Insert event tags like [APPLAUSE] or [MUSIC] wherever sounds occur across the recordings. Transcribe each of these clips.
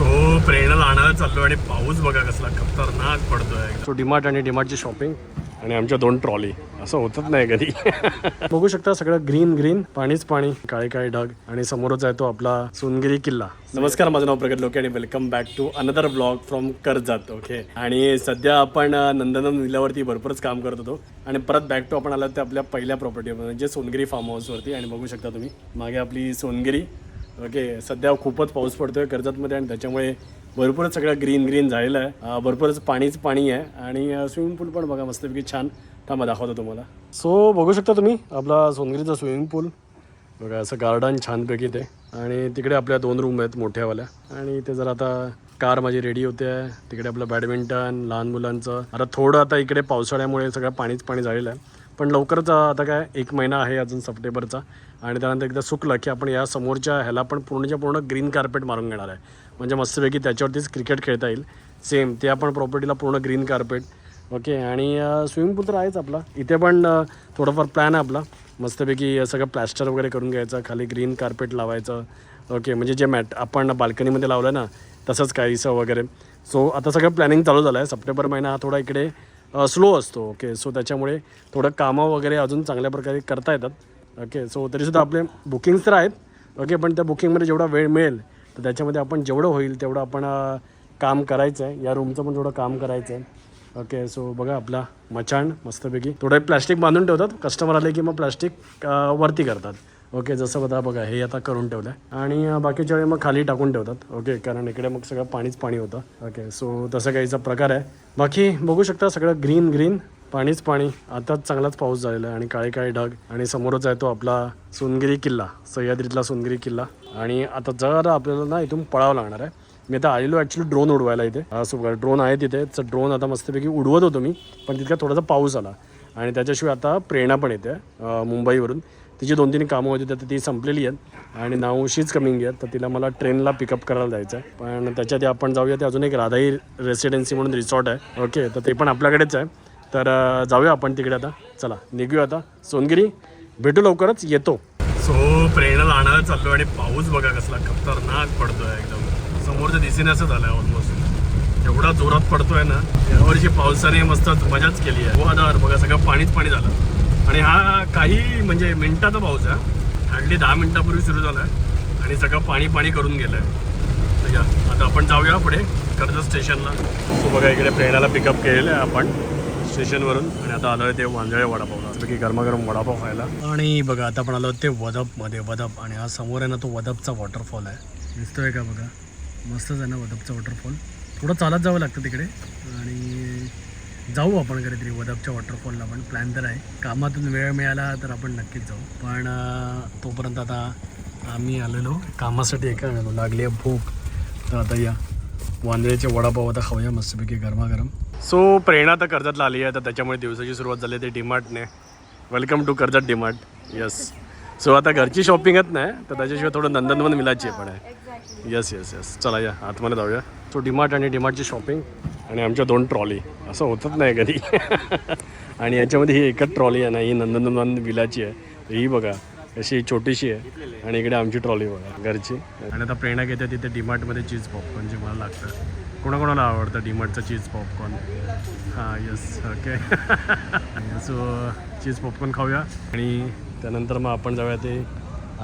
So प्रेरणाला आणायला चाललो आणि पाऊस बघा कसला खतरनाक पडतोय. सो डिमार्ट आणि डिमार्टची शॉपिंग आणि आमच्या दोन ट्रॉली असं होतच नाही कधी. [LAUGHS] बघू शकता सगळं ग्रीन ग्रीन पाणीच पाणी काळे काळे ढग आणि समोरच आहे तो आपला सोनगिरी किल्ला. नमस्कार माझं नाव प्रगत लोके आणि welcome back to another blog from Karjat okay आणि सध्या आपण नंदनम नंदनवन भरपूरच काम करत होतो. आणि परत बॅक टू आपण आलो ते आपल्या पहिल्या प्रॉपर्टीवर म्हणजे सोनगिरी फार्म हाऊसवरती आणि बघू शकता तुम्ही मागे आपली सोनगिरी ओके सध्या खूपच पाऊस पडतोय कर्जतमध्ये आणि त्याच्यामुळे भरपूरच सगळं ग्रीन ग्रीन झालेलं आहे. भरपूरच पाणीच पाणी आहे आणि स्विमिंग पूल पण बघा मस्तपैकी छान. थांबा दाखवतो तुम्हाला. सो बघू शकता तुम्ही आपला सोनगिरीचा स्विमिंग पूल बघा असं गार्डन छानपैकी ते. आणि तिकडे आपल्या दोन रूम आहेत मोठ्यावाल्या. आणि ते जर आता कार माझी रेडी होते तिकडे आपलं बॅडमिंटन लहान मुलांचं. आता थोडं आता इकडे पावसाळ्यामुळे सगळं पाणीच पाणी झालेलं आहे. पण लवकरच आता काय एक महिना आहे अजून सप्टेंबरचा आणि त्यानंतर एकदा सुकलं की आपण या समोरच्या ह्याला पण पूर्णच्या पूर्ण ग्रीन कार्पेट मारून घेणार आहे. म्हणजे मस्तपैकी त्याच्यावरतीच क्रिकेट खेळता येईल. सेम ते आपण प्रॉपर्टीला पूर्ण ग्रीन कार्पेट. ओके आणि स्विमिंग पूल तर आहेच आपला. इथे पण थोडंफार प्लॅन आहे आपला. मस्तपैकी सगळं प्लॅस्टर वगैरे करून घ्यायचं खाली ग्रीन कार्पेट लावायचं. ओके म्हणजे जे मॅट आपण बाल्कनीमध्ये लावलं ना तसंच काहीसं वगैरे. सो आता सगळं प्लॅनिंग चालू झालं आहे सप्टेंबर महिना हा थोडा इकडे स्लो असतो. ओके सो त्याच्यामुळे थोडं कामं वगैरे अजून चांगल्या प्रकारे करता येतात. ओके सो तरीसुद्धा आपले बुकिंग्स तर आहेत. ओके पण त्या बुकिंगमध्ये जेवढा वेळ मिळेल तर त्याच्यामध्ये आपण जेवढं होईल तेवढं आपण काम करायचं आहे. या रूमचं पण थोडं काम करायचं आहे. ओके सो बघा आपला मचाण मस्तपैकी थोडं प्लॅस्टिक बांधून ठेवतात. कस्टमर आले की मग प्लॅस्टिक वरती करतात. ओके जसं बघा बघा हे आता करून ठेवलं आहे आणि बाकीच्या वेळी मग खाली टाकून ठेवतात. ओके कारण इकडे मग सगळं पाणीच पाणी होतं. ओके सो तसं काहीचा प्रकार आहे. बाकी बघू शकता सगळं ग्रीन ग्रीन पाणीच पाणी. आताच चांगलाच पाऊस झालेला आहे आणि काळे काळे ढग. आणि समोरच आहे तो आपला सोनगिरी किल्ला सह्याद्रीतला सोनगिरी किल्ला. आणि आता जरा आपल्याला ना इथून पळावं लागणार आहे. मी आता आलेलो ॲक्च्युली ड्रोन उडवायला इथे. सो ड्रोन आहे तिथे. तर ड्रोन आता मस्तपैकी उडवत होतो मी पण तितका थोडासा पाऊस आला. आणि त्याच्याशिवाय आता प्रेरणा पण येते मुंबईवरून. तिची दोन तीन कामं होती तर ती संपलेली आहेत. आणि नावशीच कमिंग आहेत तर तिला मला ट्रेनला पिकअप करायला जायचं आहे. पण त्याच्यात आपण जाऊया ते अजून एक राधाई रेसिडेन्सी म्हणून रिसॉर्ट आहे. ओके तर ते पण आपल्याकडेच आहे. तर जाऊया आपण तिकडे आता. चला निघूया आता. सोनगिरी भेटू लवकरच. येतो. सो प्रेरणाला आणायला चाललो आणि पाऊस बघा कसला खतरनाक पडतोय एकदम. समोरच्या दिसेने असं झालंय ऑलमोस्ट एवढा जोरात पडतोय ना. यावर्षी पावसाने मस्त मजाच केली आहे. हजार बघा सगळं पाणीच पाणी झालं. आणि हा काही म्हणजे मिनिटाचा पाऊस आहे. हार्डली दहा मिनिटापूर्वी सुरू झाला आहे आणि सगळं पाणी पाणी करून गेलं आहे तर या आता आपण जाऊया पुढे. कर्जत स्टेशनला. सो बघा इकडे प्रेरणाला पिकअप केलेलं आहे आपण स्टेशनवरून. आणि आता आलो आहे ते वांजळे वडापावला की गरमागरम वडापाव खायला. आणि बघा आता आपण आलो ते वदपमध्ये. वदप. आणि हा समोर आहे ना तो वदपचा वॉटरफॉल आहे. दिसतोय का बघा? मस्तच आहे ना वदपचा वॉटरफॉल थोडं चालत जावं लागतं तिकडे. आणि जाऊ आपण कधीतरी वदकच्या वॉटरफॉलला पण प्लॅन तर आहे. कामातून वेळ मिळाला तर आपण नक्कीच जाऊ. पण तोपर्यंत आता आम्ही आलेलो कामासाठी एका आलेलो लागली आहे भूक. तर आता या वांदळ्याचे वडापाव आता खाऊया मस्तपैकी गरमागरम. सो प्रेरणा तर कर्जतला आली आहे. तर त्याच्यामुळे दिवसाची सुरुवात झाली ते डिमार्टने welcome to Karjat DMart yes so आता घरची शॉपिंगच नाही तर त्याच्याशिवाय थोडं नंदनवन मिलाची पण आहे. येस येस येस चला या आतमध्ये जाऊया. सो डीमार्ट आणि डीमार्टची शॉपिंग आणि आमच्या दोन ट्रॉली असं होतच नाही कधी. [LAUGHS] आणि याच्यामध्ये ही एकच ट्रॉली आहे ना ही नंदनवन विलाची आहे. ही बघा अशी छोटीशी आहे. आणि इकडे आमची ट्रॉली बघा घरची. आणि आता प्रेरणा घेते तिथे डीमार्टमध्ये चीज पॉपकॉर्न जे मला लागतं. कोणाकोणाला आवडतं डीमार्टचं चीज पॉपकॉर्न हां yes okay so cheese popcorn खाऊया. आणि त्यानंतर मग आपण जाऊया ते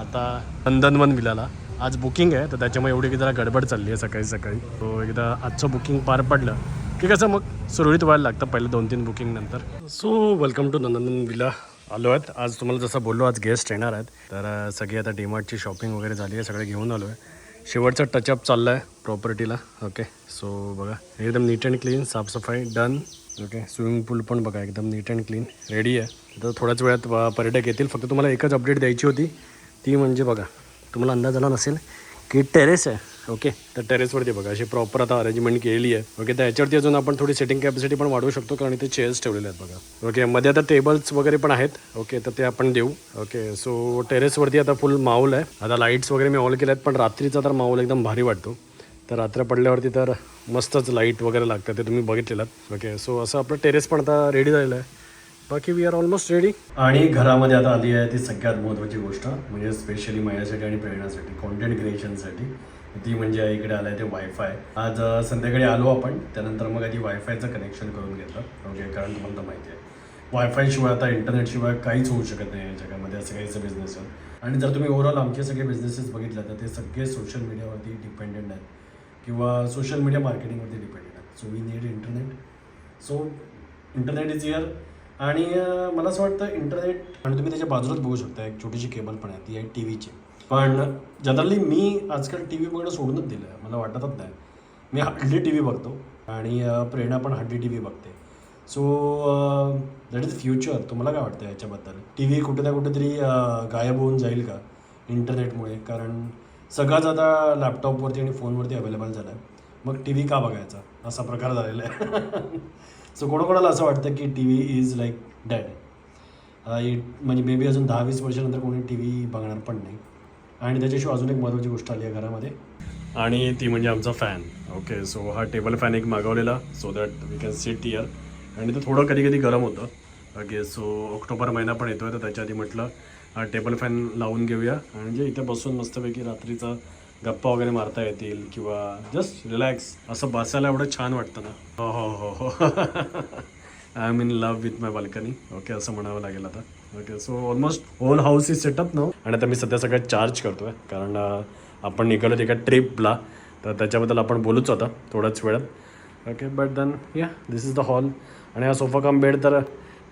आता नंदनवन विलाला. आज बुकिंग आहे तर त्याच्यामुळे एवढी की जरा गडबड चालली आहे सकाळी सकाळी. तो एकदा आजचं बुकिंग पार पडलं. की कसं मग सुरळीत व्हायला लागतं पहिलं दोन तीन बुकिंग नंतर? So welcome to Nandanvan villa. आलो आहेत. आज तुम्हाला जसं बोललो आज गेस्ट येणार आहेत. तर सगळी आता डीमार्टची शॉपिंग वगैरे झाली आहे सगळे घेऊन आलो आहे शेवटचा टचअप चालला आहे प्रॉपर्टीला ओके सो बघा. एकदम नीट अँड क्लीन साफसफाई डन ओके स्विमिंग पूल पण बघा एकदम नीट अँड क्लीन रेडी आहे. तर थोड्याच वेळात पर्यटक येतील. फक्त तुम्हाला एकच अपडेट द्यायची होती. ती म्हणजे बघा तुम्हाला अंदाज आला नसेल की टेरेस आहे. ओके तर टेरेसवरती बघा अशी प्रॉपर आता अरेंजमेंट केलेली आहे. ओके तर याच्यावरती अजून आपण थोडी सेटिंग कॅपॅसिटी पण वाढवू शकतो कारण इथे चेअर्स ठेवलेले आहेत बघा. ओके मध्ये आता टेबल्स वगैरे पण आहेत. ओके तर ते आपण देऊ. ओके सो टेरेसवरती आता फुल माहोल आहे. आता लाईट्स वगैरे मी ऑल केले आहेत पण रात्रीचा तर माहोल एकदम भारी वाटतो. तर रात्र पडल्यावरती तर मस्तच लाइट वगैरे लागतं ते तुम्ही बघितलेलात ओके सो असं आपलं टेरेस पण आता रेडी झालेलं आहे. बाकी वी आर ऑलमोस्ट रेडी आणि घरामध्ये आता आली आहे ती सगळ्यात महत्त्वाची गोष्ट म्हणजे स्पेशली माझ्यासाठी आणि प्रेरणासाठी कॉन्टेंट क्रिएशनसाठी ती म्हणजे इकडे आलं आहे ते वायफाय आज संध्याकाळी आलो आपण त्यानंतर मग आधी वायफायचं कनेक्शन करून घेतलं. ओके कारण तुम्हाला तर माहिती आहे. वायफायशिवाय आता इंटरनेटशिवाय काहीच होऊ शकत नाही या जगामध्ये असं काहीच बिझनेस आणि जर तुम्ही ओव्हरऑल आमचे सगळे बिझनेसेस बघितले तर ते सगळे सोशल मीडियावरती डिपेंडेंट आहेत. किंवा सोशल मीडिया मार्केटिंगवरती डिपेंडेड आहे so we need internet so internet is here आणि मला असं वाटतं इंटरनेट आणि तुम्ही त्याच्या बाजूलाच बघू शकता एक छोटीशी केबल पण आहे ती आहे टी व्हीची पण जनरली मी आजकाल टी व्ही बघणं सोडूनच दिलं आहे मला वाटतच नाही. मी हार्डली टी व्ही बघतो. आणि प्रेरणा पण हार्डली टी व्ही बघते. सो दॅट इज फ्युचर तुम्हाला काय वाटतं याच्याबद्दल? टी व्ही कुठे ना कुठेतरी गायब होऊन जाईल का इंटरनेटमुळे कारण सगळंच आता लॅपटॉपवरती आणि फोनवरती अवेलेबल झालं आहे मग टी व्ही का बघायचा? असा प्रकार झालेला आहे. [LAUGHS] सो कोणाकोणाला असं वाटतं की T V is like dead म्हणजे मे बी अजून दहा वीस वर्षानंतर कोणी टी व्ही बघणार पण नाही. आणि त्याच्याशिवाय अजून एक महत्त्वाची गोष्ट आली आहे घरामध्ये. आणि ती म्हणजे आमचा फॅन ओके सो हा टेबल फॅन एक मागवलेला so that we can sit here आणि ते थोडं कधी कधी गरम होतं. ओके सो ऑक्टोबर महिना पण येतोय तर त्याच्या आधी म्हटलं हा टेबल फॅन लावून घेऊया. आणि जे इथे बसून मस्तपैकी रात्रीचा गप्पा वगैरे मारता येतील किंवा जस्ट रिलॅक्स असं बसायला एवढं छान वाटतं ना. हो हो हो हो. I am in love with my balcony okay असं म्हणावं लागेल आता. Okay so almost whole house is set up now आणि आता मी सध्या सगळं चार्ज करतोय. कारण आपण निघालो एका ट्रिपला तर त्याच्याबद्दल आपण बोलूच आता थोड्याच वेळात. ओके बट दॅन या दिस इज द हॉल आणि हा सोफा कम बेड तर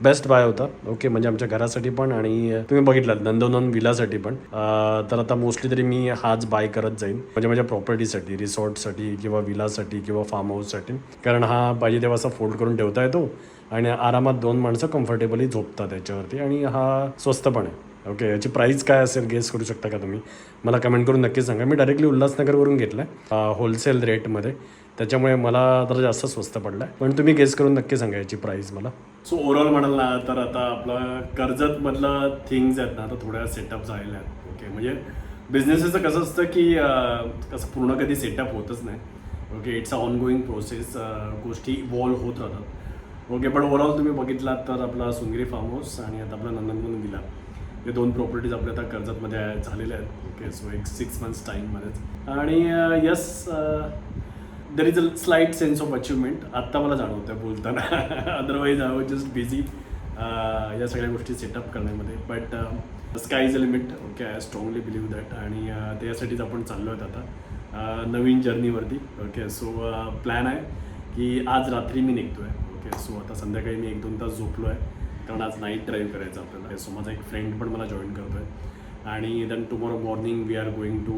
बेस्ट बाय होता. ओके म्हणजे आमच्या घरासाठी पण आणि तुम्ही बघितलं नंदनवन विलासाठी पण. तर आता मोस्टली तरी मी हाच बाय करत जाईन. म्हणजे माझ्या प्रॉपर्टीसाठी रिसॉर्टसाठी किंवा विलासाठी किंवा फार्म हाऊससाठी कारण हा पाहिजे तेव्हा असा फोल्ड करून ठेवता येतो. आणि आरामात दोन माणसं कम्फर्टेबली झोपतात त्याच्यावरती आणि हा स्वस्त पण आहे ओके याची प्राईस काय असेल गेस करू शकता का तुम्ही? मला कमेंट करून नक्की सांगा. मी डायरेक्टली उल्हासनगरवरून घेतलं आहे होलसेल रेटमध्ये त्याच्यामुळे मला तर जास्त स्वस्त पडलं आहे पण तुम्ही गेस करून नक्की सांगा याची प्राईस मला. सो ओव्हरऑल म्हणाल ना तर आता आपला कर्जतमधलं थिंग्ज आहेत ना आता थोड्या सेटअप झालेल्या आहेत. ओके म्हणजे बिझनेसेसचं कसं असतं की कसं पूर्ण कधी सेटअप होतच नाही. Okay it's a ongoing process गोष्टी इव्हॉल्व होत राहतात. ओके पण ओव्हरऑल तुम्ही बघितलात तर आपला सुंगरी फार्म हाऊस आणि आता आपला नंदनवन दिला हे दोन प्रॉपर्टीज आपल्या आता कर्जतमध्ये झालेल्या आहेत. ओके सो एक सिक्स मंथ्स टाईममध्येच आणि yes there is a slight sense of achievement आत्ता मला जाणवतं बोलताना. Otherwise I was just busy या सगळ्या गोष्टी सेटअप करण्यामध्ये. But sky is a limit okay I strongly believe that आणि त्यासाठीच आपण चाललो आहेत आता नवीन जर्नीवरती ओके सो प्लॅन आहे की आज रात्री मी निघतो आहे ओके सो आता संध्याकाळी मी एक दोन तास झोपलो आहे कारण आज नाईट ड्राईव्ह करायचं आपल्याला. सो माझा एक फ्रेंड पण मला जॉईन करतो आहे आणि then tomorrow morning we are going to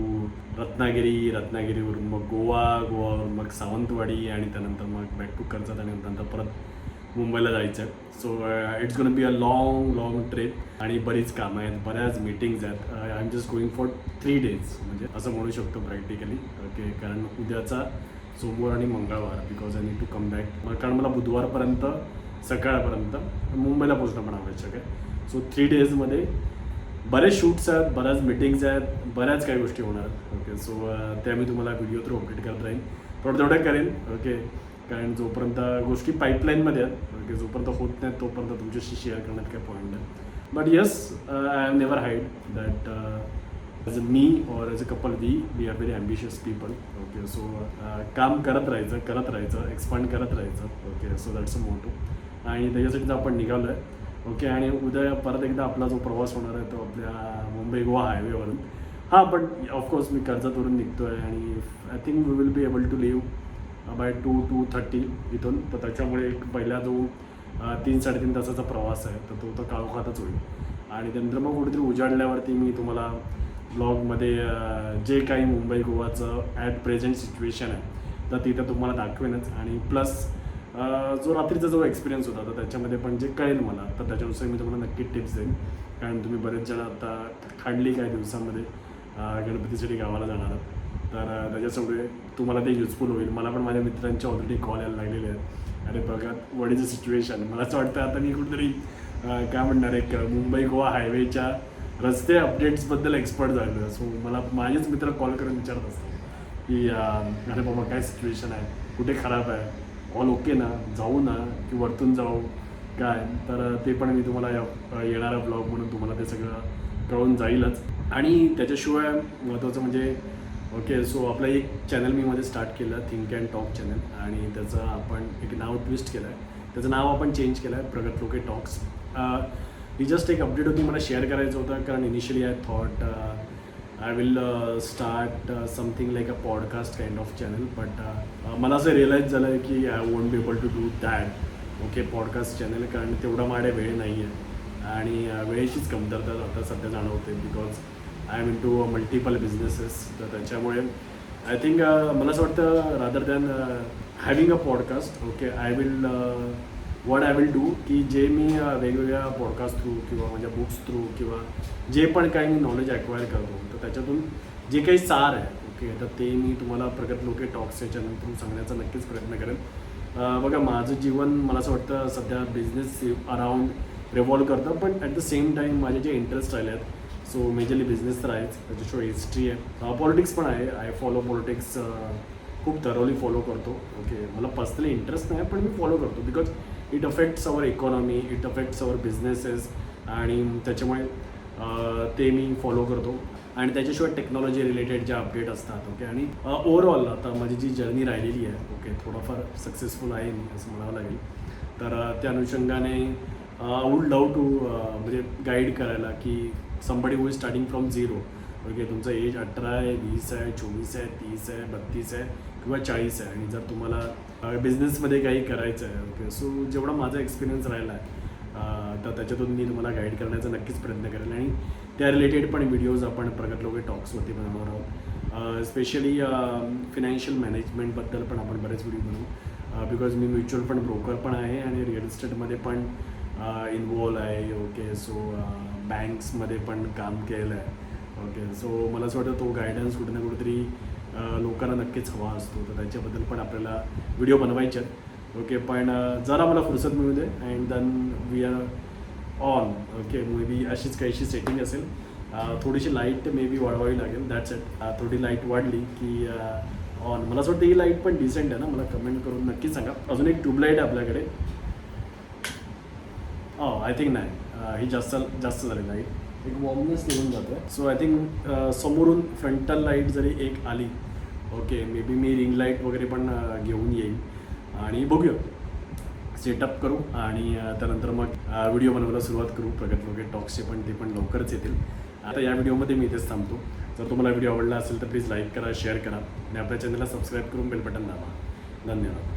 Ratnagiri. रत्नागिरीवरून मग गोवा गोवावरून मग सावंतवाडी आणि त्यानंतर मग बॅक टू कर्जत आणि त्यानंतर परत मुंबईला जायचं. आहे so it's gonna be a long long trip आणि बरीच कामं आहेत बऱ्याच मीटिंग्ज आहेत. I am just going for three days म्हणजे असं म्हणू शकतो प्रॅक्टिकली ओके कारण उद्याचा सोमवार आणि मंगळवार because I need to come back कारण मला बुधवारपर्यंत सकाळपर्यंत. मुंबईला पोचणं पण आवश्यक आहे सो थ्री डेजमध्ये बरेच शूट्स आहेत बऱ्याच मिटिंग्स आहेत बऱ्याच काही गोष्टी होणार. आहेत ओके सो त्या मी तुम्हाला व्हिडिओ थ्रू अपडेट करत राहीन. थोडं तेवढं करेन. ओके कारण जोपर्यंत गोष्टी पाईपलाईनमध्ये आहेत ओके जोपर्यंत होत नाहीत तोपर्यंत तुमच्याशी शेअर करण्यात काही पॉईंट नाही. But yes I have never hide that as a मी और as a couple we we are very ambitious people okay so काम करत राहायचं करत राहायचं एक्सपांड करत राहायचं. Okay so that's a motto आणि त्याच्यासाठीच आपण निघालो आहे ओके आणि उद्या परत एकदा आपला जो प्रवास होणार आहे तो आपल्या मुंबई गोवा हायवेवरून हां पण ऑफकोर्स मी कर्जतवरून निघतो आहे आणि I think we will be able to leave by two two thirty इथून. तर त्याच्यामुळे एक पहिला जो uh, तीन साडेतीन तासाचा प्रवास आहे तर तो तर काळोखातच होईल. आणि त्यानंतर मग कुठेतरी उजाडल्यावरती मी तुम्हाला ब्लॉगमध्ये uh, जे काही मुंबई गोवाचं ॲट प्रेझेंट सिच्युएशन आहे तर तिथं तुम्हाला दाखवेनच. आणि प्लस जो रात्रीचा जो एक्सपिरियन्स होता तर त्याच्यामध्ये पण जे कळेल मला तर त्याच्यानुसार मी तुम्हाला नक्की टिप्स देईन. कारण तुम्ही बरेच जण आता हार्डली काही दिवसांमध्ये गणपतीसाठी गावाला जाणार आहात. तर अ, तुम्हाला ते युजफुल होईल. मला पण माझ्या मित्रांचे ऑलरेडी कॉल यायला लागलेले आहेत. अरे बघा वॉट इज अ सिच्युएशन मला असं वाटतं आता मी कुठेतरी काय म्हणणार एक मुंबई गोवा हायवेच्या रस्ते अपडेट्सबद्दल एक्सपर्ट झालेलं सो मला माझेच मित्र कॉल करून विचारत असतात की अरे बाबा काय सिच्युएशन आहे? कुठे खराब आहे? ऑल ओके ना जाऊ ना की वरतून जाऊ काय? तर ते पण मी तुम्हाला या येणारा ब्लॉग म्हणून तुम्हाला ते सगळं कळून जाईलच. आणि त्याच्याशिवाय महत्त्वाचं म्हणजे ओके सो आपलं एक चॅनल मी मध्ये स्टार्ट केलं थिंक अँड टॉक चॅनल आणि त्याचं आपण एक नाव ट्विस्ट केलं आहे त्याचं नाव आपण चेंज केलं आहे प्रगत लोके टॉक्स ही जस्ट एक अपडेट होती मला शेअर करायचं होतं. कारण initially I thought I will start something like a podcast kind of channel but मला असं रिअलाईज झालं आहे की I won't be able to do that okay podcast channel कारण तेवढा माझ्या वेळ नाही आहे आणि uh, वेळेचीच कमतरता आता सध्या जाणवते because I am in two multiple businesses तर त्याच्यामुळे आय थिंक uh, मला असं वाटतं rather than having a podcast okay I will what I will do की जे मी वेगवेगळ्या पॉडकास्ट थ्रू किंवा माझ्या बुक्स थ्रू किंवा जे पण काही मी नॉलेज ॲक्वायर करतो तर त्याच्यातून जे काही सार आहे ओके तर ते मी तुम्हाला प्रगत लोके टॉक्स या चॅनल थ्रू सांगण्याचा नक्कीच प्रयत्न करेन. बघा माझं जीवन मला असं वाटतं सध्या बिझनेस अराउंड रिव्हॉल्व करतं पण ॲट द सेम टाईम माझे जे इंटरेस्ट राहिले आहेत सो मेजरली बिझनेस तर आहेच त्याच्याशिवाय हिस्ट्री आहे. पॉलिटिक्स पण आहे आय फॉलो पॉलिटिक्स खूप थरोली फॉलो करतो ओके मला पर्सनली इंटरेस्ट नाही पण मी फॉलो करतो because it affects our economy it affects our businesses आणि त्याच्यामुळे ते मी फॉलो करतो. आणि त्याच्याशिवाय टेक्नॉलॉजी रिलेटेड जे अपडेट असतात ओके आणि ओव्हरऑल आता माझी जी जर्नी राहिलेली आहे ओके थोडंफार सक्सेसफुल आहे मी असं म्हणावं लागेल. तर त्या अनुषंगाने आय वुड लव टू म्हणजे गाईड करायला की somebody who is starting from zero okay तुमचं एज अठरा आहे वीस आहे चोवीस आहे तीस आहे बत्तीस आहे किंवा चाळीस आहे. आणि जर तुम्हाला बिझनेसमध्ये काही करायचं आहे ओके सो जेवढा माझा एक्सपिरियन्स राहिला आहे तर त्याच्यातून मी तुम्हाला गाईड करण्याचा नक्कीच प्रयत्न करेन आणि त्या रिलेटेड पण व्हिडिओज आपण प्रगत लोके टॉक्सवरती बनवणार आहोत. स्पेशली फिनान्शियल मॅनेजमेंटबद्दल पण आपण बरेच व्हिडिओ बनवू. बिकॉज मी म्युच्युअल फंड ब्रोकर पण आहे आणि रिअल इस्टेटमध्ये पण इन्वॉल्व आहे. ओके सो बँक्समध्ये पण काम केलं आहे ओके सो मला असं वाटतं तो गायडन्स कुठे ना कुठेतरी लोकांना नक्कीच हवा असतो. तर त्याच्याबद्दल पण आपल्याला व्हिडिओ बनवायचे आहेत. ओके पण जरा मला फुरसत मिळू दे and then we are on okay maybe अशीच काहीशी सेटिंग असेल. थोडीशी लाइट मे बी वाढवावी लागेल. दॅट्स इट थोडी लाइट वाढली की ऑन मला असं वाटतं ही लाइट पण डिसेंट आहे ना? मला कमेंट करून नक्की सांगा. अजून एक ट्यूबलाईट आहे आपल्याकडे. हो आय थिंक नाही ही जास्त जास्त झाली लाइट एक वॉर्मनेस निघून जातो. सो आय थिंक समोरून फ्रंटल लाइट जरी एक आली ओके मे बी मी रिंग लाइट वगैरे पण अ, घेऊन येईल आणि बघूया. सेटअप करू आणि अ, त्यानंतर मग व्हिडिओ बनवायला सुरुवात करू. प्रगत लोके टॉक्सचे पण ते पण लवकरच येतील. आता या व्हिडिओमध्ये मी इथेच थांबतो. जर तुम्हाला व्हिडिओ आवडला असेल तर प्लीज लाईक करा शेअर करा. आणि आपल्या चॅनलला सबस्क्राईब करून बेल बटन दाबा. धन्यवाद.